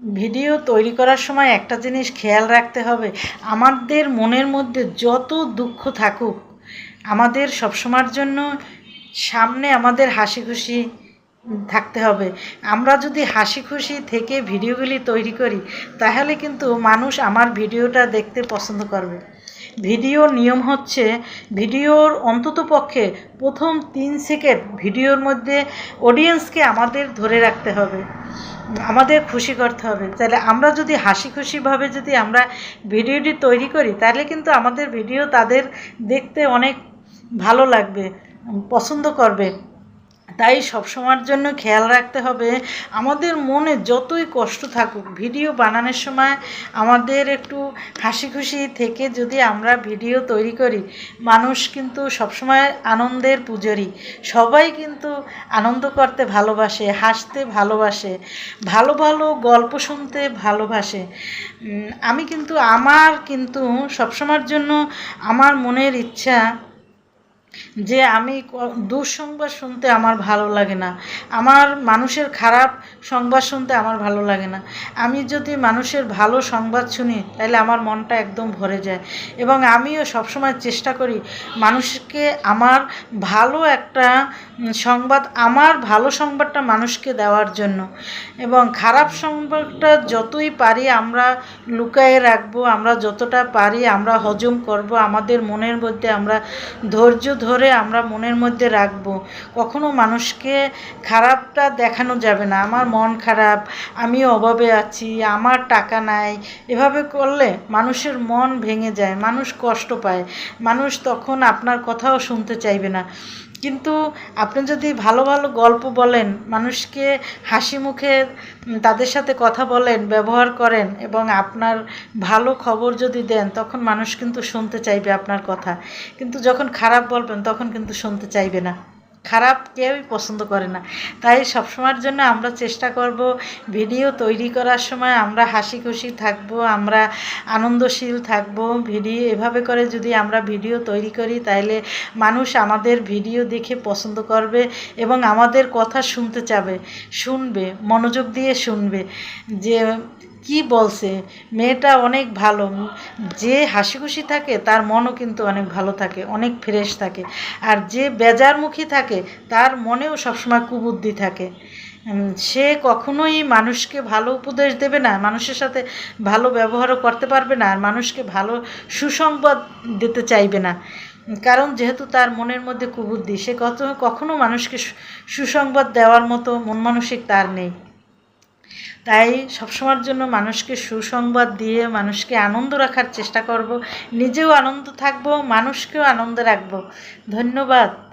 Video তৈরি করার সময় একটা জিনিস খেয়াল রাখতে হবে। আমাদের মনের মধ্যে যত দুঃখ থাকুক, আমাদের সবসময়ের জন্য সামনে আমাদের হাসি খুশি থাকতে হবে। আমরা যদি হাসি খুশি থেকে ভিডিওগুলি তৈরি করি, তাহলে কিন্তু মানুষ আমার ভিডিওটা দেখতে পছন্দ করবে। ভিডিওর নিয়ম হচ্ছে ভিডিওর অন্তত পক্ষে প্রথম তিন সেকেন্ড ভিডিওর মধ্যে অডিয়েন্সকে আমাদের ধরে রাখতে হবে, আমাদের খুশি করতে হবে। তাহলে আমরা যদি হাসি খুশিভাবে যদি আমরা ভিডিওটি তৈরি করি, তাহলে কিন্তু আমাদের ভিডিও তাদের দেখতে অনেক ভালো লাগবে, পছন্দ করবে। তাই সবসময়ের জন্য খেয়াল রাখতে হবে, আমাদের মনে যতই কষ্ট থাকুক, ভিডিও বানানোর সময় আমাদের একটু হাসি খুশি থেকে যদি আমরা ভিডিও তৈরি করি, মানুষ কিন্তু সবসময় আনন্দের পূজারি। সবাই কিন্তু আনন্দ করতে ভালোবাসে, হাসতে ভালোবাসে, ভালো ভালো গল্প শুনতে ভালোবাসে। আমি কিন্তু, আমার কিন্তু সবসময়ের জন্য আমার মনের ইচ্ছা যে আমি দুঃসংবাদ শুনতে আমার ভালো লাগে না। আমার মানুষের খারাপ সংবাদ শুনতে আমার ভালো লাগে না। আমি যদি মানুষের ভালো সংবাদ শুনি, তাহলে আমার মনটা একদম ভরে যায়। এবং আমিও সবসময় চেষ্টা করি মানুষকে আমার ভালো একটা সংবাদ, আমার ভালো সংবাদটা মানুষকে দেওয়ার জন্য। এবং খারাপ সংবাদটা যতই পারি আমরা লুকায়ে রাখব, আমরা যতটা পারি আমরা হজম করব, আমাদের মনের মধ্যে আমরা ধৈর্য ধরে আমরা মনের মধ্যে রাখব। কখনো মানুষকে খারাপটা দেখানো যাবে না। আমার মন খারাপ, আমি অভাবে আছি, আমার টাকা নাই। এভাবে করলে মানুষের মন ভেঙে যায়, মানুষ কষ্ট পায়। মানুষ তখন আপনার কথাও শুনতে চাইবে না। কিন্তু আপনি যদি ভালো ভালো গল্প বলেন, মানুষকে হাসি মুখে তাদের সাথে কথা বলেন, ব্যবহার করেন এবং আপনার ভালো খবর যদি দেন, তখন মানুষ কিন্তু শুনতে চাইবে আপনার কথা। কিন্তু যখন খারাপ বলবেন, তখন কিন্তু শুনতে চাইবে না। খারাপ কেউই পছন্দ করে না। তাই সবসময়ের জন্য আমরা চেষ্টা করব ভিডিও তৈরি করার সময় আমরা হাসি খুশি থাকব, আমরা আনন্দশীল থাকব। ভিডিও এভাবে করে যদি আমরা ভিডিও তৈরি করি তাহলে মানুষ আমাদের ভিডিও দেখে পছন্দ করবে এবং আমাদের কথা শুনতে চাবে, শুনবে, মনোযোগ দিয়ে শুনবে। যে কি বলছে? মেয়েটা অনেক ভালো। যে হাসি খুশি থাকে, তার মনও কিন্তু অনেক ভালো থাকে, অনেক ফ্রেশ থাকে। আর যে বেজারমুখী থাকে, তার মনেও সবসময় কুবুদ্ধি থাকে। সে কখনোই মানুষকে ভালো উপদেশ দেবে না, মানুষের সাথে ভালো ব্যবহারও করতে পারবে না, আর মানুষকে ভালো সুসংবাদ দিতে চাইবে না। কারণ যেহেতু তার মনের মধ্যে কুবুদ্ধি, সে কত, কখনো মানুষকে সুসংবাদ দেওয়ার মতো মন মানসিক তার নেই। তাই সবসময়ের জন্য মানুষকে সুসংবাদ দিয়ে মানুষকে আনন্দ রাখার চেষ্টা করব, নিজেও আনন্দ থাকব, মানুষকেও আনন্দ রাখব। ধন্যবাদ।